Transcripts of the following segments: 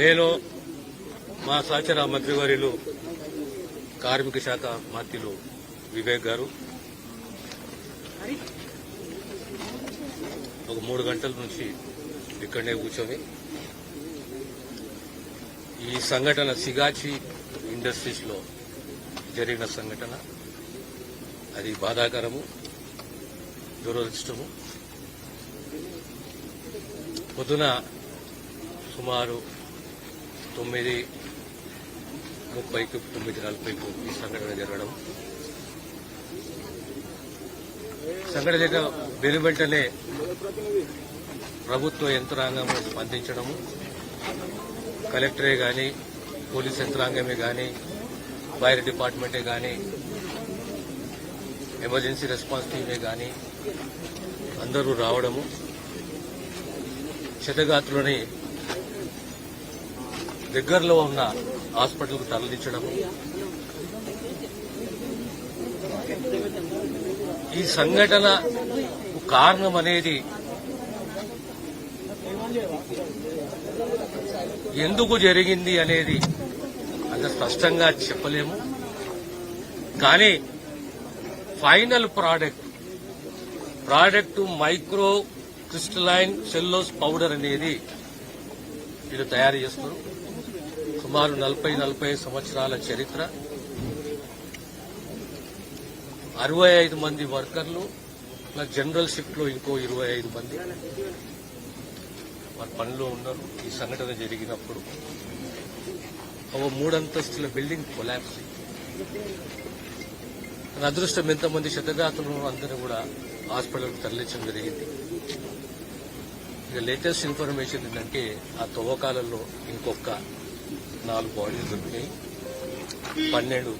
నేను మా సహచర మంత్రివర్యులు కార్మిక శాఖ మంత్రులు వివేక్ గారు. ఒక మూడు గంటల నుంచి ఇక్కడనే కూర్చొని ఈ సంఘటన సిగాచి ఇండస్ట్రీస్లో జరిగిన సంఘటన అది బాధాకరము దురదృష్టము. పొద్దున సుమారు తొమ్మిది ముప్పైకి తొమ్మిది నలభైకు ఈ సంఘటన జరగడం. సంఘటన జరిగిన వెను వెంటనే ప్రభుత్వ యంత్రాంగం స్పందించడము. కలెక్టరే కానీ పోలీస్ యంత్రాంగమే కానీ ఫైర్ డిపార్ట్మెంటే కానీ ఎమర్జెన్సీ రెస్పాన్స్ టీమే కానీ అందరూ రావడము. క్షతగాత్రులని దగ్గరలో ఉన్న హాస్పిటల్కు తరలించడం. ఈ సంఘటన కారణం అనేది ఎందుకు జరిగింది అనేది అంత స్పష్టంగా చెప్పలేము. కానీ final product product micro crystalline cellulose powder అనేది వీళ్ళు తయారు చేస్తున్నారు. సుమారు నలభై నలభై సంవత్సరాల చరిత్ర. అరవై ఐదు మంది వర్కర్లు ప్లస్ జనరల్ షిఫ్ట్లో ఇంకో ఇరవై ఐదు మంది. వారి పనిలో ఉన్నారు. ఈ సంఘటన జరిగినప్పుడు ఒక మూడంతస్తుల బిల్డింగ్ కొలాప్స్ అదృష్టం ఎంతమంది శతగాతులను అందరూ కూడా హాస్పిటల్కి తరలించడం జరిగింది. ఇక లేటెస్ట్ ఇన్ఫర్మేషన్ ఏంటంటే ఆ తవ్వకాలలో ఇంకొక నాలుగు బాడీలు దొరికినాయి. పన్నెండు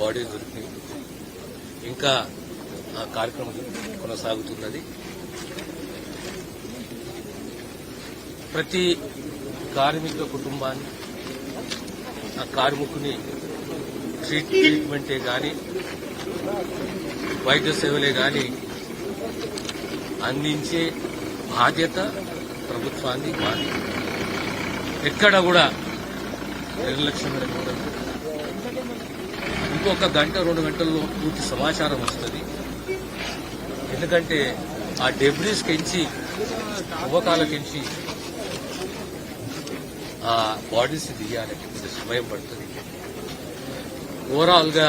బాడీలు దొరికినాయి. ఇంకా ఆ కార్యక్రమం కొనసాగుతున్నది. ప్రతి కార్మిక కుటుంబాన్ని ఆ కార్మికుని ట్రీట్ ట్రీట్మెంటే కానీ వైద్య సేవలే కానీ అందించే బాధ్యత ప్రభుత్వాన్ని మాది. ఎక్కడ కూడా నిర్లక్ష్యం ఇంకొక గంట రెండు గంటల్లో పూర్తి సమాచారం వస్తుంది. ఎందుకంటే ఆ డెబ్రీస్ కెంచి యువకాలకించి ఆ బాడీస్ తీయాలి కొంచెం సమయం పడుతుంది. ఓవరాల్గా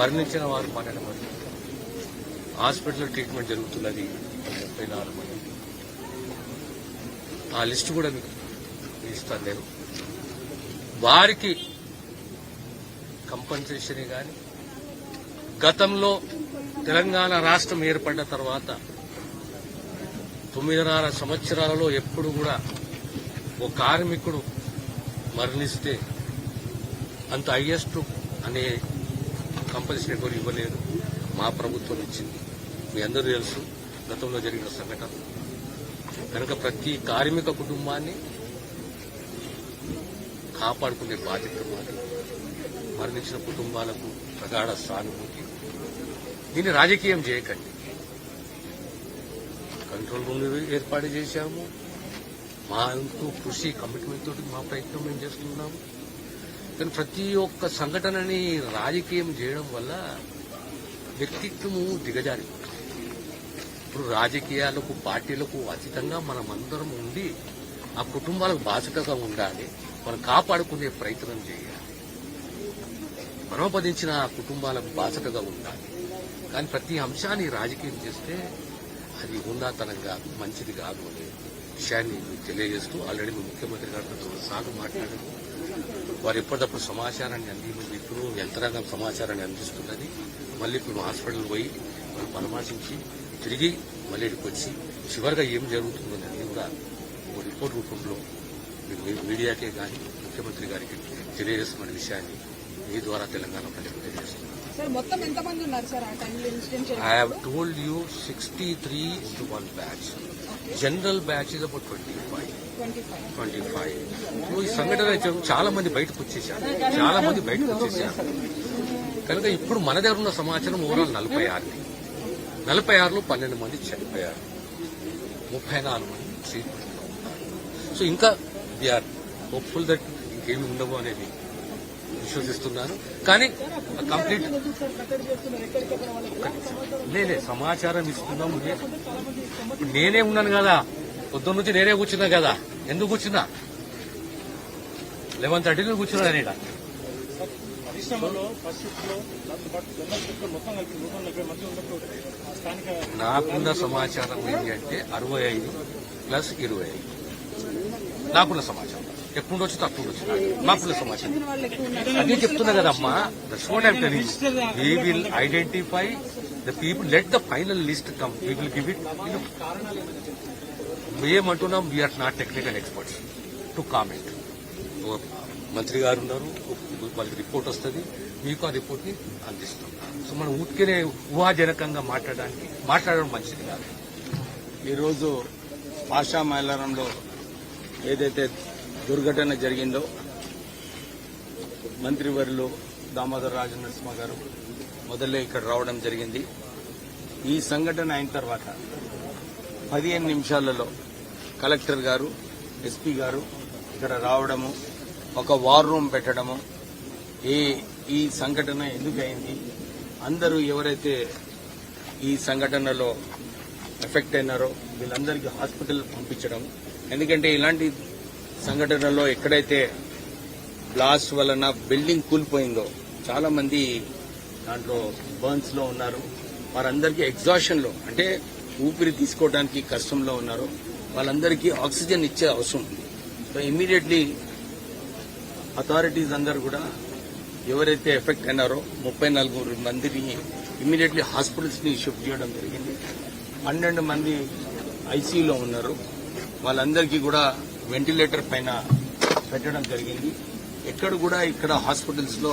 మరణించిన వారు పన్నెండు మంది. హాస్పిటల్లో ట్రీట్మెంట్ జరుగుతున్నది ముప్పై నాలుగు మంది. ఆ లిస్ట్ కూడా మీకు ఇస్తాను లేదు వారికి కంపన్సేషన్ కానీ గతంలో తెలంగాణ రాష్ట్రం ఏర్పడ్డ తర్వాత తొమ్మిదిన్నర సంవత్సరాలలో ఎప్పుడు కూడా ఓ కార్మికుడు మరణిస్తే అంత హైయెస్ట్ అనే కంపల్సరీ కూడా ఇవ్వలేదు మా ప్రభుత్వం ఇచ్చింది. మీ అందరూ తెలుసు గతంలో జరిగిన సంఘటన. కనుక ప్రతి కార్మిక కుటుంబాన్ని కాపాడుకునే బాధ్యత మాది. మరణించిన కుటుంబాలకు ప్రగాఢ సానుభూతి. దీన్ని రాజకీయం చేయకండి. కంట్రోల్ రూమ్ ఏర్పాటు చేశాము. మా ఎంతో కృషి కమిట్మెంట్ తోటి మా ప్రయత్నం మేము చేస్తున్నాము. కానీ ప్రతి ఒక్క సంఘటనని రాజకీయం చేయడం వల్ల వ్యక్తిత్వము దిగజారి ఇప్పుడు రాజకీయాలకు పార్టీలకు అతీతంగా మనమందరం ఉండి ఆ కుటుంబాలకు బాధ్యతగా ఉండాలి. మనం కాపాడుకునే ప్రయత్నం చేయాలి. మనోపదించిన ఆ కుటుంబాలకు బాధ్యతగా ఉండాలి. కానీ ప్రతి అంశాన్ని రాజకీయం చేస్తే అది ఉన్నతనంగా మంచిది కాదు అనే విషయాన్ని తెలియజేస్తూ ఆల్రెడీ మీ ముఖ్యమంత్రి గారితో సాగు మాట్లాడారు. వారు ఎప్పటికప్పుడు సమాచారాన్ని అందించి ఇప్పుడు యంత్రాంగం సమాచారాన్ని అందిస్తున్నది. మళ్ళీ ఇప్పుడు హాస్పిటల్ పోయి వాళ్ళు పరామర్శించి తిరిగి మళ్ళీ ఇక్కడికి వచ్చి చివరిగా ఏం జరుగుతుందని కూడా ఒక రిపోర్ట్ రూపంలో మీడియాకే కానీ ముఖ్యమంత్రి గారికి తెలియజేస్తున్న విషయాన్ని మీ ద్వారా తెలంగాణ ప్రజలకు తెలియజేస్తున్నాను. సార్ మొత్తం ఎంతమంది ఉన్నారు సార్ ఆ టైంలో incident I have told you 63 to one batch. General batch is about 25. Twenty five 25. ఇప్పుడు ఈ సంఘటన చాలా మంది బయటకు వచ్చేసారు. చాలా మంది బయటకు వచ్చేసారు. కనుక ఇప్పుడు మన దగ్గర ఉన్న సమాచారం ఓవరాల్ నలభై ఆరు నలభై ఆరులో పన్నెండు మంది చనిపోయారు. ముప్పై నాలుగు మంది ట్రీట్మెంట్లో ఉన్నారు సో ఇంకా వీఆర్ హోప్ఫుల్ దట్ ఇంకేమి ఉండవు అనేది విశ్వసిస్తున్నాను. కానీ కంప్లీట్ నేనే సమాచారం ఇస్తున్నాం. ఇప్పుడు నేనే ఉన్నాను కదా. పొద్దున్న నుంచి నేనే కూర్చున్నా కదా. ఎందుకు కూర్చున్నా? లెవెన్ థర్టీలో కూర్చున్నా నేను నాకున్న సమాచారం ఏంటి అంటే అరవై ఐదు ప్లస్ ఇరవై ఐదు. నాకున్న సమాచారం. ఎక్కువ ఉండొచ్చు తక్కువ ఉండొచ్చు నాకు- నాకున్న సమాచారం వాళ్ళు అదే చెప్తున్నా కదమ్మా the what I'm telling we will identify the people let the final list come we will give it మేమంటున్నాం we are not technical experts to comment మంత్రి గారు ఉన్నారు వాళ్ళకి రిపోర్ట్ వస్తుంది. మీకు ఆ రిపోర్ట్ని అందిస్తాం. సో మనం ఊరికేనే ఊహాజనకంగా మాట్లాడడానికి మాట్లాడడం మంచిది కాదు. ఈరోజు పాషా మైలారంలో ఏదైతే దుర్ఘటన జరిగిందో మంత్రివర్యులు దామోదర్ రాజనరసింహ గారు మొదలే ఇక్కడ రావడం జరిగింది. ఈ సంఘటన అయిన తర్వాత పదిహేను నిమిషాలలో కలెక్టర్ గారు ఎస్పీ గారు ఇక్కడ రావడము ఒక వార్ రూమ్ పెట్టడము ఏ ఈ సంఘటన ఎందుకు అయింది అందరూ ఎవరైతే ఈ సంఘటనలో ఎఫెక్ట్ అయినారో వీళ్ళందరికీ హాస్పిటల్ పంపించడం ఎందుకంటే ఇలాంటి సంఘటనలో ఎక్కడైతే బ్లాస్ట్ వలన బిల్డింగ్ కూలిపోయిందో చాలా మంది దాంట్లో బర్న్స్లో ఉన్నారు. వారందరికీ ఎగ్జాషన్లో అంటే ఊపిరి తీసుకోవడానికి కష్టంలో ఉన్నారు. వాళ్ళందరికీ ఆక్సిజన్ ఇచ్చే అవసరం ఉంది. సో ఇమ్మీడియట్లీ అథారిటీస్ అందరు కూడా ఎవరైతే ఎఫెక్ట్ అయినారో ముప్పై నలుగురు మందిని ఇమ్మీడియట్లీ హాస్పిటల్స్ని షిఫ్ట్ చేయడం జరిగింది. పన్నెండు మంది ఐసీయూలో ఉన్నారు. వాళ్ళందరికీ కూడా వెంటిలేటర్ పైన పెట్టడం జరిగింది. ఎక్కడ కూడా ఇక్కడ హాస్పిటల్స్లో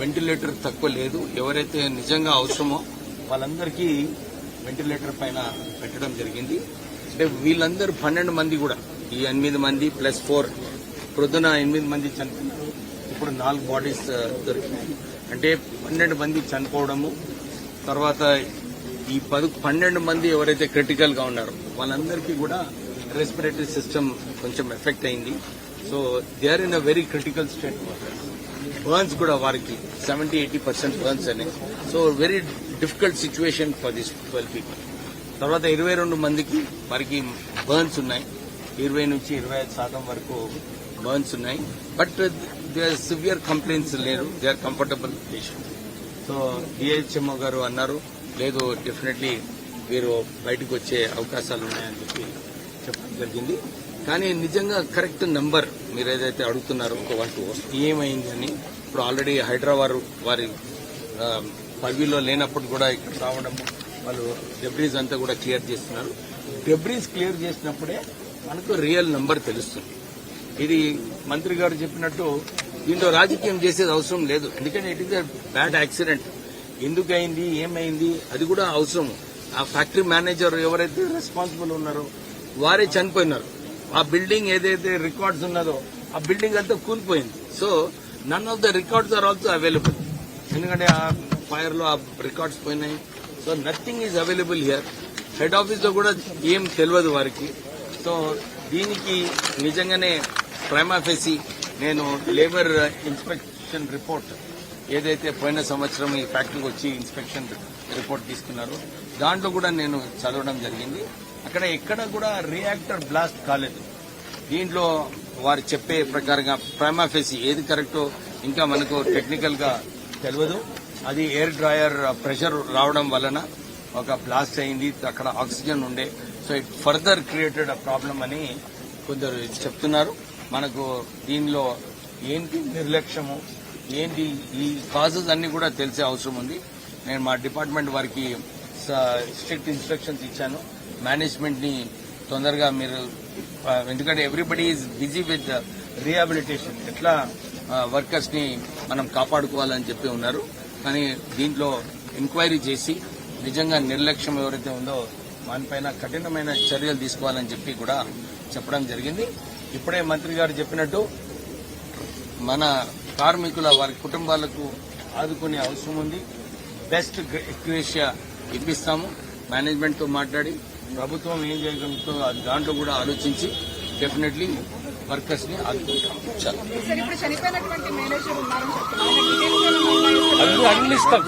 వెంటిలేటర్ తక్కువ లేదు. ఎవరైతే నిజంగా అవసరమో వాళ్ళందరికీ వెంటిలేటర్ పైన పెట్టడం జరిగింది. అంటే వీళ్ళందరూ పన్నెండు మంది కూడా ఈ ఎనిమిది మంది ప్లస్ ఫోర్ ప్రొద్దున ఎనిమిది మంది చనిపోయినారు ఇప్పుడు నాలుగు బాడీస్ దొరికినాయి. అంటే పన్నెండు మంది చనిపోవడము తర్వాత ఈ పది పన్నెండు మంది ఎవరైతే క్రిటికల్గా ఉన్నారో వాళ్ళందరికీ కూడా రెస్పిరేటరీ సిస్టమ్ కొంచెం ఎఫెక్ట్ అయింది. So they are in a very critical state burns కూడా వారికి సెవెంటీ ఎయిటీ పర్సెంట్ బర్న్స్ అని. So very difficult situation for this twelve people తర్వాత ఇరవై రెండు మందికి వారికి బర్న్స్ ఉన్నాయి. ఇరవై నుంచి ఇరవై ఐదు శాతం వరకు బర్న్స్ ఉన్నాయి. బట్ దే సివియర్ కంప్లైంట్స్ లేరు. They are comfortable patient so DHMO గారు అన్నారు లేదు డెఫినెట్లీ వీరు బయటకు వచ్చే అవకాశాలు ఉన్నాయని చెప్పి చెప్పడం జరిగింది. కానీ నిజంగా కరెక్ట్ నంబర్ మీరు ఏదైతే అడుగుతున్నారో ఒక వన్ టూ ఏమైంది అని ఇప్పుడు ఆల్రెడీ హైదరాబాద్ వారి పదవిలో లేనప్పుడు కూడా ఇక్కడ రావడం వాళ్ళు డెబ్రీస్ అంతా కూడా క్లియర్ చేస్తున్నారు. డెబ్రీస్ క్లియర్ చేసినప్పుడే మనకు రియల్ నంబర్ తెలుస్తుంది. ఇది మంత్రి గారు చెప్పినట్టు దీంట్లో రాజకీయం చేసేది అవసరం లేదు. ఎందుకంటే ఇట్ ఇస్ బ్యాడ్ యాక్సిడెంట్ ఎందుకైంది ఏమైంది అది కూడా అవసరం ఆ ఫ్యాక్టరీ మేనేజర్ ఎవరైతే రెస్పాన్సిబుల్ ఉన్నారో వారే చనిపోయినారు. ఆ బిల్డింగ్ ఏదైతే రికార్డ్స్ ఉన్నదో ఆ బిల్డింగ్ అంతా కూలిపోయింది. So none of the records are also available ఎందుకంటే ఆ ఫైర్లో ఆ రికార్డ్స్ పోయినాయి. So nothing is available here head ఆఫీస్లో కూడా ఏం తెలియదు వారికి. సో దీనికి నిజంగానే ప్రైమాఫెసి నేను లేబర్ ఇన్స్పెక్షన్ రిపోర్ట్ ఏదైతే పోయిన సంవత్సరం ఈ ఫ్యాక్టరీకి వచ్చి ఇన్స్పెక్షన్ రిపోర్ట్ తీసుకున్నారో దాంట్లో కూడా నేను చదవడం జరిగింది. అక్కడ ఎక్కడ కూడా రియాక్టర్ బ్లాస్ట్ కాలేదు. దీంట్లో వారు చెప్పే ప్రకారంగా ప్రైమాఫేసి ఏది కరెక్టో ఇంకా మనకు టెక్నికల్గా తెలియదు అది ఎయిర్ డ్రాయర్ ప్రెషర్ రావడం వలన ఒక బ్లాస్ట్ అయింది. అక్కడ ఆక్సిజన్ ఉండే. So it further created a problem అని కొందరు చెప్తున్నారు. మనకు దీనిలో ఏంటి నిర్లక్ష్యము? ఏంటి ఈ కాజెస్ అన్ని కూడా తెలిసే అవసరం ఉంది. నేను మా డిపార్ట్మెంట్ వారికి స్ట్రిక్ట్ ఇన్స్ట్రక్షన్స్ ఇచ్చాను. మేనేజ్మెంట్ని తొందరగా మీరు ఎందుకంటే everybody is busy with rehabilitation ఎట్లా వర్కర్స్ని మనం కాపాడుకోవాలని చెప్పి ఉన్నారు. కానీ దీంట్లో ఎంక్వైరీ చేసి నిజంగా నిర్లక్ష్యం ఎవరైతే ఉందో దానిపైన కఠినమైన చర్యలు తీసుకోవాలని చెప్పి కూడా చెప్పడం జరిగింది. ఇప్పుడే మంత్రి గారు చెప్పినట్టు మన కార్మికుల వారి కుటుంబాలకు ఆదుకునే అవసరం ఉంది. బెస్ట్ ఎక్వేషియా ఇప్పిస్తాము. మేనేజ్మెంట్తో మాట్లాడి ప్రభుత్వం ఏం చేయగలుగుతుందో అది దాంట్లో కూడా ఆలోచించి డెఫినెట్లీ వర్కర్స్ని ఆదుకుంటాం. చాలా. అన్ని ఇస్తాం.